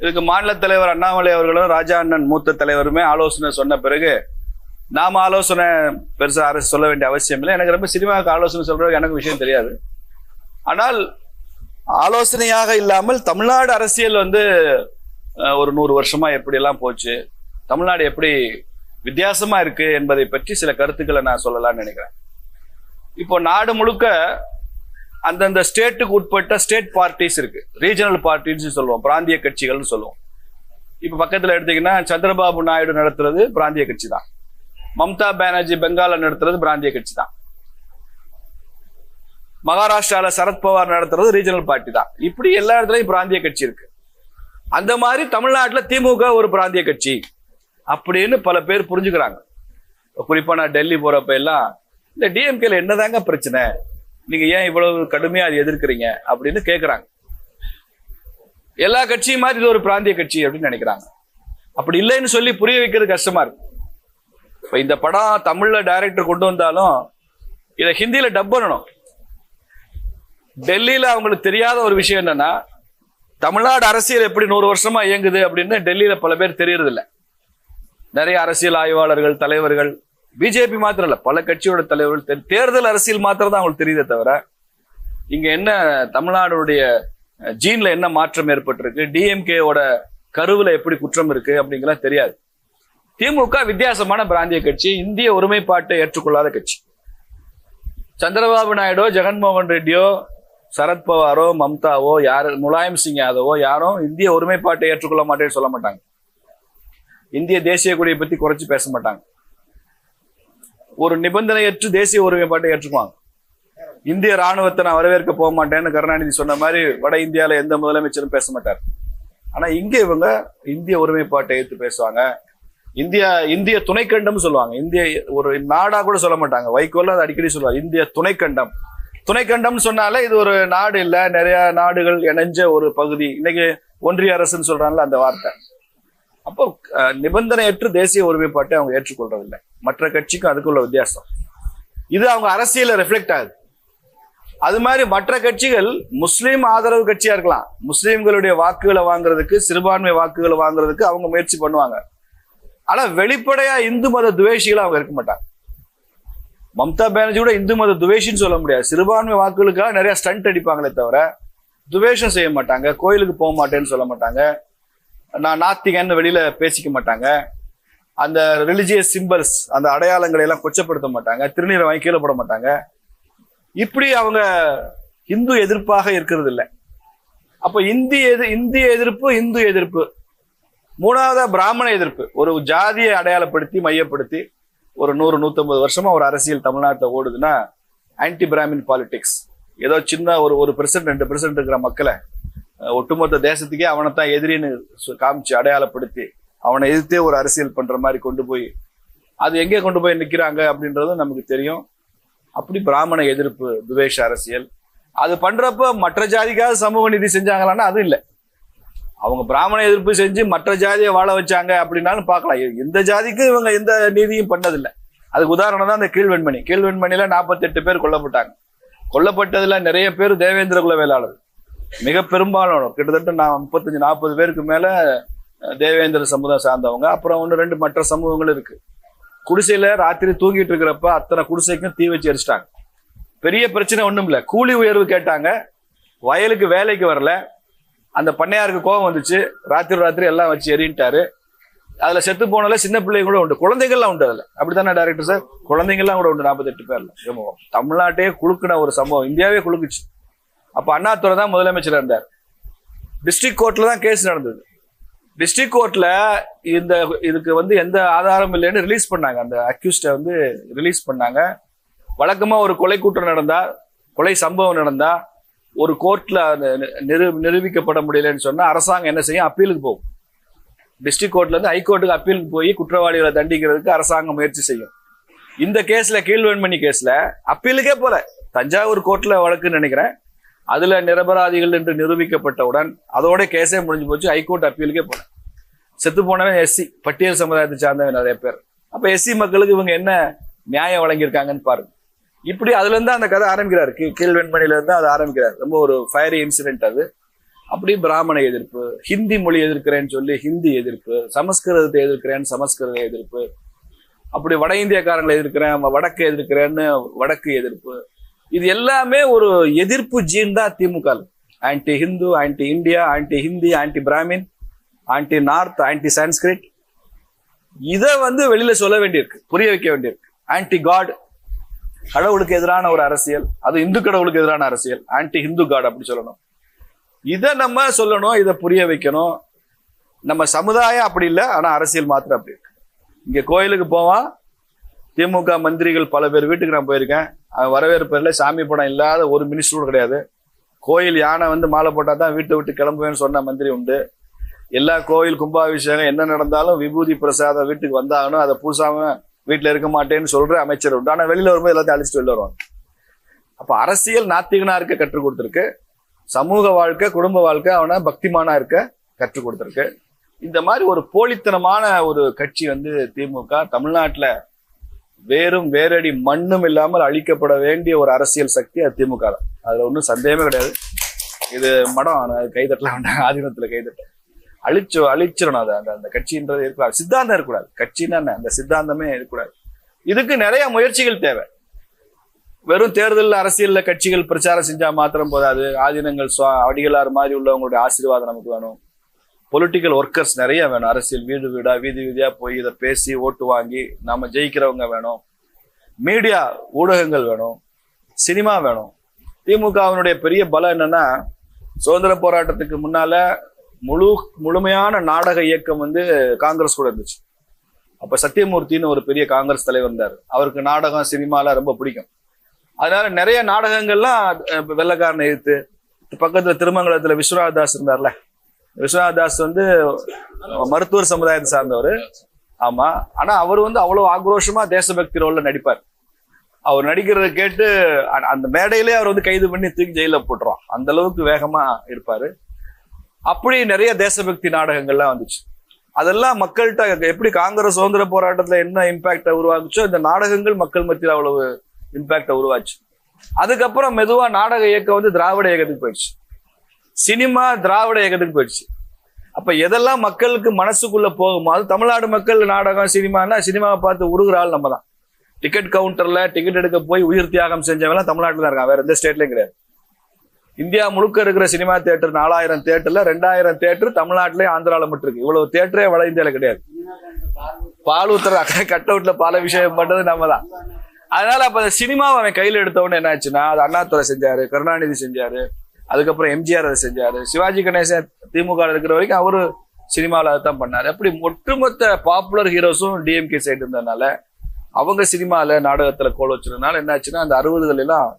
இதுக்கு மாநில தலைவர் அண்ணாமலை அவர்களும் ராஜா அண்ணன் மூத்த தலைவருமே ஆலோசனை சொன்ன பிறகு நாம் ஆலோசனை பெருசாக அரசு சொல்ல வேண்டிய அவசியம் இல்லை. எனக்கு ரொம்ப சினிமாவுக்கு ஆலோசனை சொல்றது எனக்கு விஷயம் தெரியாது. ஆனால் ஆலோசனையாக இல்லாமல் தமிழ்நாடு அரசியல் வந்து ஒரு நூறு வருஷமா எப்படியெல்லாம் போச்சு தமிழ்நாடு எப்படி வித்தியாசமா இருக்கு என்பதை பற்றி சில கருத்துக்களை நான் சொல்லலாம்னு நினைக்கிறேன். இப்போ நாடு முழுக்க அந்தந்த ஸ்டேட்டுக்கு உட்பட்ட ஸ்டேட் பார்ட்டிஸ் இருக்கு. ரீஜனல் பார்ட்டின்னு சொல்லுவோம். பிராந்திய கட்சிகள்னு சொல்லுவோம். இப்ப பக்கத்துல எடுத்தீங்கன்னா சந்திரபாபு நாயுடு நடத்துறது பிராந்திய கட்சி தான் மம்தா பானர்ஜி பெங்கால நடத்துறது பிராந்திய கட்சி தான் மகாராஷ்டிரால சரத்பவார் நடத்துறது ரீஜனல் பார்ட்டி தான். இப்படி எல்லா இடத்துலயும் பிராந்திய கட்சி இருக்கு. அந்த மாதிரி தமிழ்நாட்டில் திமுக ஒரு பிராந்திய கட்சி அப்படின்னு பல பேர் புரிஞ்சுக்கிறாங்க. குறிப்பா நான் டெல்லி போறப்ப எல்லாம் இந்த டிஎம்கேல என்னதாங்க பிரச்சனை? நீங்க ஏன் இவ்வளவு கடுமையா அதை எதிர்க்கிறீங்க அப்படின்னு கேக்குறாங்க. எல்லா கட்சியும் மாதிரி இது ஒரு பிராந்திய கட்சி அப்படின்னு நினைக்கிறாங்க. அப்படி இல்லைன்னு சொல்லி புரிய வைக்கிறது கஷ்டமா இருக்கு. இப்ப இந்த படம் தமிழ்ல டைரக்டர் கொண்டு வந்தாலும் இதை ஹிந்தியில டப் பண்ணணும். டெல்லியில அவங்களுக்கு தெரியாத ஒரு விஷயம் என்னன்னா தமிழ்நாடு அரசியல் எப்படி நூறு வருஷமா இயங்குது அப்படின்னு டெல்லியில பல பேர் தெரியறதில்ல. நிறைய அரசியல் ஆய்வாளர்கள் தலைவர்கள் பிஜேபி மாத்திரம் இல்ல பல கட்சியோட தலைவர்கள் தேர்தல் அரசியல் மாத்திரம் தான் அவங்களுக்கு தெரியுதே தவிர இங்க என்ன தமிழ்நாடுடைய ஜீன்ல என்ன மாற்றம் ஏற்பட்டிருக்கு டிஎம்கேவோட கருவுல எப்படி குற்றம் இருக்கு அப்படிங்கலாம் தெரியாது. திமுக வித்தியாசமான பிராந்திய கட்சி இந்திய ஒருமைப்பாட்டை ஏற்றுக்கொள்ளாத கட்சி. சந்திரபாபு நாயுடோ ஜெகன்மோகன் ரெட்டியோ சரத்பவாரோ மம்தாவோ யார் முலாயம் சிங் யாதவோ யாரும் இந்திய ஒருமைப்பாட்டை ஏற்றுக்கொள்ள மாட்டேன்னு சொல்ல மாட்டாங்க. இந்திய தேசிய கொடியை பத்தி குறைச்சு பேச மாட்டாங்க. ஒரு நிபந்தனையற்று தேசிய ஒருமைப்பாட்டை ஏற்றுக்குவாங்க. இந்திய ராணுவத்தை நான் வரவேற்க போக மாட்டேன்னு கருணாநிதி சொன்ன மாதிரி வட இந்தியாவில எந்த முதலமைச்சரும் பேச மாட்டார். ஆனா இங்க இவங்க இந்திய ஒருமைப்பாட்டை ஏற்று பேசுவாங்க. இந்தியா இந்திய துணைக்கண்டம் சொல்லுவாங்க. இந்திய ஒரு நாடா கூட சொல்ல மாட்டாங்க. வைகோல அது அடிக்கடி சொல்லுவாங்க. இந்திய துணைக்கண்டம். துணைக்கண்டம்னு சொன்னாலே இது ஒரு நாடு இல்ல. நிறைய நாடுகள் இணைஞ்ச ஒரு பகுதி. இன்னைக்கு ஒன்றிய அரசுன்னு சொல்றாங்கல்ல அந்த வார்த்தை. அப்போ நிபந்தனையற்று தேசிய ஒருமைப்பாட்டை அவங்க ஏற்றுக்கொள்றதில்லை. மற்ற கட்சிக்கும் அதுக்குள்ள வித்தியாசம். இது அவங்க அரசியல ரிஃப்ளெக்ட் ஆகுது. அது மாதிரி மற்ற கட்சிகள் முஸ்லீம் ஆதரவு கட்சியா இருக்கலாம். முஸ்லீம்களுடைய வாக்குகளை வாங்குறதுக்கு சிறுபான்மை வாக்குகளை வாங்குறதுக்கு அவங்க முயற்சி பண்ணுவாங்க. ஆனா வெளிப்படையா இந்து மத துவேஷிகள் அவங்க இருக்க மாட்டாங்க. மம்தா பானர்ஜியோட இந்து மத துவேஷின்னு சொல்ல முடியாது. சிறுபான்மை வாக்குகளுக்காக நிறைய ஸ்டண்ட் அடிப்பாங்களே தவிர துவேஷம் செய்ய மாட்டாங்க. கோயிலுக்கு போக மாட்டேன்னு சொல்ல மாட்டாங்க. நான் நாத்திகன்னு வெளியில பேசிக்க மாட்டாங்க. அந்த ரிலிஜியஸ் சிம்பல்ஸ் அந்த அடையாளங்களை எல்லாம் கொச்சப்படுத்த மாட்டாங்க திருநீரை வாங்கி கீழே போட மாட்டாங்க. இப்படி அவங்க இந்து எதிர்ப்பாக இருக்கிறது இல்லை அப்போ இந்திய எது இந்திய எதிர்ப்பு இந்து எதிர்ப்பு. மூணாவதா பிராமண எதிர்ப்பு. ஒரு ஜாதியை அடையாளப்படுத்தி மையப்படுத்தி ஒரு நூறு நூற்றம்பது வருஷமா ஒரு அரசியல் தமிழ்நாட்டில் ஓடுதுன்னா ஆன்டி பிராமின் பாலிடிக்ஸ் ஏதோ சின்ன ஒரு ஒரு பெர்சன்ட் ரெண்டு பெர்சன்ட் இருக்கிற மக்களை ஒட்டுமொத்த தேசத்துக்கே அவனை தான் எதிரின்னு சு- காமிச்சு அடையாளப்படுத்தி அவனை எதிர்த்தே ஒரு அரசியல் பண்ற மாதிரி கொண்டு போய் அது எங்கே கொண்டு போய் நிற்கிறாங்க அப்படின்றதும் நமக்கு தெரியும். அப்படி பிராமண எதிர்ப்பு துவேஷ அரசியல். அது பண்றப்ப மற்ற ஜாதிக்காக சமூக நீதி செஞ்சாங்களான்னா அது இல்லை. அவங்க பிராமண எதிர்ப்பு செஞ்சு மற்ற ஜாதியை வாழ வச்சாங்க அப்படின்னாலும் பார்க்கலாம். எந்த ஜாதிக்கும் இவங்க எந்த நீதியும் பண்ணதில்லை. அதுக்கு உதாரணம் தான் அந்த கீழ்வெண்மணி. கீழ்வெண்மணியில நாற்பத்தெட்டு பேர் கொல்லப்பட்டாங்க. கொல்லப்பட்டதுல நிறைய பேர் தேவேந்திர குல வேளாளர் மிக பெரும்பாலான கிட்டத்தட்ட நான் முப்பத்தஞ்சு நாற்பது பேருக்கு மேல தேவேந்திர சமுதாயம் சார்ந்தவங்க. அப்புறம் ஒன்று ரெண்டு மற்ற சமூகங்கள் இருக்கு. குடிசையில ராத்திரி தூங்கிட்டு இருக்கிறப்ப அத்தனை குடிசைக்கும் தீ வச்சு எரிச்சிட்டாங்க. பெரிய பிரச்சனை ஒன்றும் இல்லை கூலி உயர்வு கேட்டாங்க. வயலுக்கு வேலைக்கு வரல. அந்த பண்ணையாருக்கு கோபம் வந்துச்சு. ராத்திரி ராத்திரி எல்லாம் வச்சு எறின்ட்டாரு அதுல செத்து போனால சின்ன பிள்ளைங்க கூட உண்டு. குழந்தைகள்லாம் உண்டு அதுல. அப்படித்தானே டேரக்டர் சார் குழந்தைங்கள்லாம் கூட உண்டு நாற்பத்தெட்டு பேர்ல. சம்பவம் தமிழ்நாட்டையே குழுக்கின ஒரு சம்பவம். இந்தியாவே குழுக்குச்சு அப்ப அண்ணாதுரை தான் முதலமைச்சர் இருந்தார். டிஸ்ட்ரிக்ட் கோர்ட்ல தான் கேஸ் நடந்தது. டிஸ்ட்ரிக்ட் கோர்ட்ல இந்த இதுக்கு வந்து எந்த ஆதாரம் இல்லைன்னு ரிலீஸ் பண்ணாங்க. அந்த அக்யூஸ்டை வந்து ரிலீஸ் பண்ணாங்க. வழக்கமா ஒரு கொலை கூட்டம் நடந்தா கொலை சம்பவம் நடந்தா ஒரு கோர்ட்ல அந்த நிரு நிரூபிக்கப்பட முடியலன்னு சொன்னா அரசாங்கம் என்ன செய்யும்? அப்பீலுக்கு போகும். டிஸ்ட்ரிக்ட் கோர்ட்ல இருந்து ஹைகோர்ட்டுக்கு அப்பீலுக்கு போய் குற்றவாளிகளை தண்டிக்கிறதுக்கு அரசாங்கம் முயற்சி செய்யும். இந்த கேஸ்ல கீழ்வெண்மணி கேஸ்ல அப்பீலுக்கே போல. தஞ்சாவூர் கோர்ட்ல வழக்குன்னு நினைக்கிறேன். அதுல நிரபராதிகள் என்று நிரூபிக்கப்பட்டவுடன் அதோட கேஸே முடிஞ்சு போச்சு. ஹைகோர்ட் அப்பீலுக்கே போல. செத்து போனவன் எஸ்சி பட்டியல் சமுதாயத்தை சார்ந்தவன் நிறைய பேர். அப்ப எஸ்சி மக்களுக்கு இவங்க என்ன நியாயம் வழங்கியிருக்காங்கன்னு பாருங்க. இப்படி அதுல இருந்து அந்த கதை ஆரம்பிக்கிறாரு. கீழ் கீழ்வெண்மணில இருந்து அதை ஆரம்பிக்கிறார். ரொம்ப ஒரு ஃபயரி இன்சிடென்ட் அது. அப்படி பிராமண எதிர்ப்பு ஹிந்தி மொழி எதிர்க்கிறேன்னு சொல்லி ஹிந்தி எதிர்ப்பு சமஸ்கிருதத்தை எதிர்க்கிறேன்னு சமஸ்கிருத எதிர்ப்பு அப்படி வட இந்தியக்காரங்களை எதிர்க்கிறேன் வடக்கு எதிர்க்கிறேன்னு வடக்கு எதிர்ப்பு. இது எல்லாமே ஒரு எதிர்ப்பு ஜீன் தான் DMK anti Hindu anti India anti Hindi anti Brahmin anti north anti Sanskrit இதை வந்து வெளியில சொல்ல வேண்டியிருக்கு புரிய வைக்க வேண்டியிருக்கு. ஆன்டி காட் கடவுளுக்கு எதிரான ஒரு அரசியல் அது இந்து கடவுளுக்கு எதிரான அரசியல் ஆன்டி ஹிந்து காட் அப்படி சொல்லணும். இதை நம்ம சொல்லணும் இதை புரிய வைக்கணும். நம்ம சமுதாயம் அப்படி இல்லை ஆனால் அரசியல் மாத்திரம் அப்படி இருக்கு. இங்கே கோயிலுக்கு போவான் திமுக மந்திரிகள் பல பேர் வீட்டுக்கு நான் போயிருக்கேன். அவன் வரவேற்புல சாமி படம் இல்லாத ஒரு மினிஸ்டரும் கிடையாது. கோயில் யானை வந்து மாலை போட்டால் தான் வீட்டை விட்டு கிளம்புவேன்னு சொன்ன மந்திரி உண்டு. எல்லா கோயில் கும்பாபிஷேகம் என்ன நடந்தாலும் விபூதி பிரசாதம் வீட்டுக்கு வந்தாகணும். அதை பூசாம வீட்டில் இருக்க மாட்டேன்னு சொல்ற அமைச்சர் உண்டு. ஆனால் வெளியில் வரும்போது எல்லாத்தையும் அழிச்சிட்டு வெளில வருவாங்க. அப்போ அரசியல் நாத்திகனா இருக்க கற்றுக் கொடுத்துருக்கு. சமூக வாழ்க்கை குடும்ப வாழ்க்கை அவனை பக்திமானா இருக்க கற்றுக் கொடுத்துருக்கு. இந்த மாதிரி ஒரு போலித்தனமான ஒரு கட்சி வந்து திமுக தமிழ்நாட்டில் வேறும் வேரடி மண்ணும் இல்லாமல் அழிக்கப்பட வேண்டிய ஒரு அரசியல் சக்தி அது திமுக தான். அதில் ஒன்றும் சந்தேகமே கிடையாது. இது மடம் கைதட்டலாம். வேண்டாம் ஆதீனத்தில் கைதட்ட அழிச்சு அழிச்சிடணும் அதை. அந்த அந்த கட்சின்றது இருக்கக்கூடாது. சித்தாந்தம் இருக்கக்கூடாது. கட்சின்னா என்ன? அந்த சித்தாந்தமே இருக்கக்கூடாது. இதுக்கு நிறைய முயற்சிகள் தேவை. வெறும் தேர்தல் அரசியலில் கட்சிகள் பிரச்சாரம் செஞ்சா மாத்திரம் போதாது. ஆதீனங்கள் சுவா அடிகளார் மாதிரி உள்ளவங்களுடைய ஆசீர்வாதம் நமக்கு வேணும். பொலிட்டிக்கல் ஒர்க்கர்ஸ் நிறைய வேணும். அரசியல் வீடு வீடா வீதி வீதியா போய் இதை பேசி ஓட்டு வாங்கி நம்ம ஜெயிக்கிறவங்க வேணும். மீடியா ஊடகங்கள் வேணும். சினிமா வேணும். திமுகவினுடைய பெரிய பலம் என்னன்னா சுதந்திர போராட்டத்துக்கு முன்னால முழு முழுமையான நாடக இயக்கம் வந்து காங்கிரஸ் கூட இருந்துச்சு. அப்ப சத்தியமூர்த்தின்னு ஒரு பெரிய காங்கிரஸ் தலைவர் இருந்தார். அவருக்கு நாடகம் சினிமாலாம் ரொம்ப பிடிக்கும். அதனால நிறைய நாடகங்கள்லாம் வெள்ளக்காரனை வெள்ளைக்காரனை எதிர்த்து பக்கத்துல திருமங்கலத்துல விஸ்வநாத் தாஸ் இருந்தார்ல. விஸ்வநாத் தாஸ் வந்து மருத்துவர் சமுதாயத்தை சார்ந்தவர். ஆமா. ஆனா அவர் வந்து அவ்வளவு ஆக்ரோஷமா தேசபக்தி ரோல்ல நடிப்பார். அவர் நடிக்கிறத கேட்டு அந்த மேடையிலே அவர் வந்து கைது பண்ணி தூக்கி ஜெயில போட்டுருவான். அந்த அளவுக்கு வேகமா இருப்பாரு. அப்படி நிறைய தேசபக்தி நாடகங்கள்லாம் வந்துச்சு. அதெல்லாம் மக்கள்கிட்ட எப்படி காங்கிரஸ் சுதந்திர போராட்டத்துல என்ன இம்பாக்டை உருவாக்குச்சோ இந்த நாடகங்கள் மக்கள் மத்தியில் அவ்வளவு இம்பாக்டை உருவாச்சு. அதுக்கப்புறம் மெதுவா நாடக இயக்கம் வந்து திராவிட இயக்கத்துக்கு போயிடுச்சு. சினிமா திராவிட இயக்கத்துக்கு போயிடுச்சு. அப்ப எதெல்லாம் மக்களுக்கு மனசுக்குள்ள போகுமோ அது தமிழ்நாடு மக்கள் நாடகம் சினிமானா சினிமாவை பார்த்து உருகிற ஆள் நம்ம தான் டிக்கெட் கவுண்டர்ல டிக்கெட் எடுக்க போய் உயிர் தியாகம் செஞ்சவங்க தமிழ்நாட்டில் தான் இருக்கான். வேற எந்த ஸ்டேட்லயும் கிடையாது. இந்தியா முழுக்க இருக்கிற சினிமா தியேட்டர் நாலாயிரம் தியேட்டர்ல ரெண்டாயிரம் தியேட்டர் தமிழ்நாட்டிலேயே ஆந்திரால மட்டும் இருக்கு. இவ்வளவு தியேட்டரே வட இந்தியால கிடையாது. பால் ஊத்துற கட் அவுட்ல பால் விஷயம் பண்றது நம்ம தான் அதனால அப்ப அந்த சினிமாவை அவன் கையில எடுத்தவொன்னு என்ன ஆச்சுன்னா அது அண்ணாதுரை செஞ்சாரு கருணாநிதி செஞ்சாரு அதுக்கப்புறம் எம்ஜிஆர் அதை செஞ்சாரு சிவாஜி கணேசன் திமுக இருக்கிற வரைக்கும் அவரு சினிமாவில் அதை தான் பண்ணாரு. அப்படி ஒட்டுமொத்த பாப்புலர் ஹீரோஸும் டிஎம்கே சைடு இருந்ததுனால அவங்க சினிமாவில் நாடகத்தில் கோல் வச்சதுனால என்ன ஆச்சுன்னா அந்த அறுபதுகள் எல்லாம்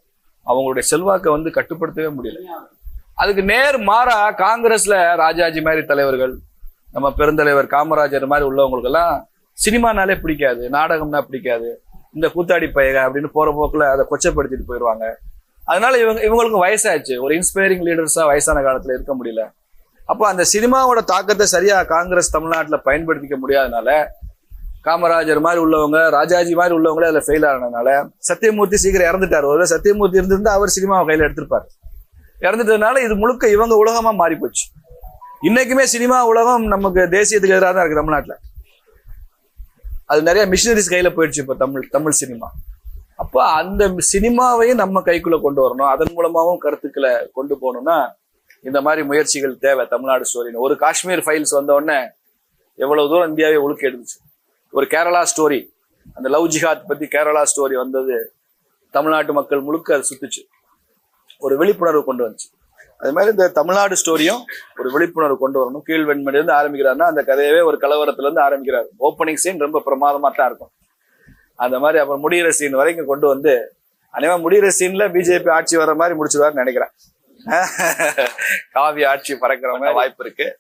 அவங்களுடைய செல்வாக்கை வந்து கட்டுப்படுத்தவே முடியல. அதுக்கு நேர் மாறா காங்கிரஸ்ல ராஜாஜி மாதிரி தலைவர்கள் நம்ம பெருந்தலைவர் காமராஜர் மாதிரி உள்ளவங்களுக்கெல்லாம் சினிமானாலே பிடிக்காது நாடகம்னா பிடிக்காது. இந்த கூத்தாடி பையக அப்படின்னு போற போக்குல அதை கொச்சப்படுத்திட்டு போயிடுவாங்க. அதனால இவங்க இவங்களுக்கும் வயசாச்சு ஒரு இன்ஸ்பைரிங் லீடர்ஸா வயசான காலத்துல இருக்க முடியல. அப்போ அந்த சினிமாவோட தாக்கத்தை சரியா காங்கிரஸ் தமிழ்நாட்டில் பயன்படுத்திக்க முடியாதனால காமராஜர் மாதிரி உள்ளவங்க ராஜாஜி மாதிரி உள்ளவங்களே அதுல ஃபெயில் ஆனதுனால சத்தியமூர்த்தி சீக்கிரம் இறந்துட்டார். ஒரு சத்தியமூர்த்தி இருந்திருந்தா அவர் சினிமாவை கையில் எடுத்திருப்பார். இறந்துட்டதுனால இது முழுக்க இவங்க உலகமா மாறி போச்சு இன்னைக்குமே சினிமா உலகம் நமக்கு தேசியத்துக்கு எதிராக தான் இருக்கு தமிழ்நாட்டுல. அது நிறைய மிஷினரிஸ் கையில போயிடுச்சு இப்ப தமிழ் தமிழ் சினிமா. அப்போ அந்த சினிமாவையும் நம்ம கைக்குள்ள கொண்டு வரணும். அதன் மூலமாவும் கருத்துக்களை கொண்டு போகணும்னா இந்த மாதிரி முயற்சிகள் தேவை தமிழ்நாடு ஸ்டோரின்னு ஒரு காஷ்மீர் ஃபைல்ஸ் வந்த உடனே எவ்வளவு தூரம் இந்தியாவே உழுக்க எடுத்துச்சு. ஒரு கேரளா ஸ்டோரி அந்த லவ் ஜிஹாத் பத்தி கேரளா ஸ்டோரி வந்தது. தமிழ்நாட்டு மக்கள் முழுக்க அது சுத்துச்சு. ஒரு விழிப்புணர்வு கொண்டு வந்துச்சு. அது மாதிரி இந்த தமிழ்நாடு ஸ்டோரியும் ஒரு விழிப்புணர்வு கொண்டு வரணும். கீழ் வெண்மணி இருந்து ஆரம்பிக்கிறாருன்னா அந்த கதையவே ஒரு கலவரத்துல இருந்து ஆரம்பிக்கிறார். ஓப்பனிங் சீன் ரொம்ப பிரமாதமா தான் இருக்கும். அந்த மாதிரி அப்புறம் முடிகிற சீன் வரைக்கும் கொண்டு வந்து அனைவா முடிகிற சீன்ல பிஜேபி ஆட்சி வர மாதிரி முடிச்சிருவாருன்னு நினைக்கிறேன். காவி ஆட்சி பறக்கிற மாதிரி வாய்ப்பு இருக்கு.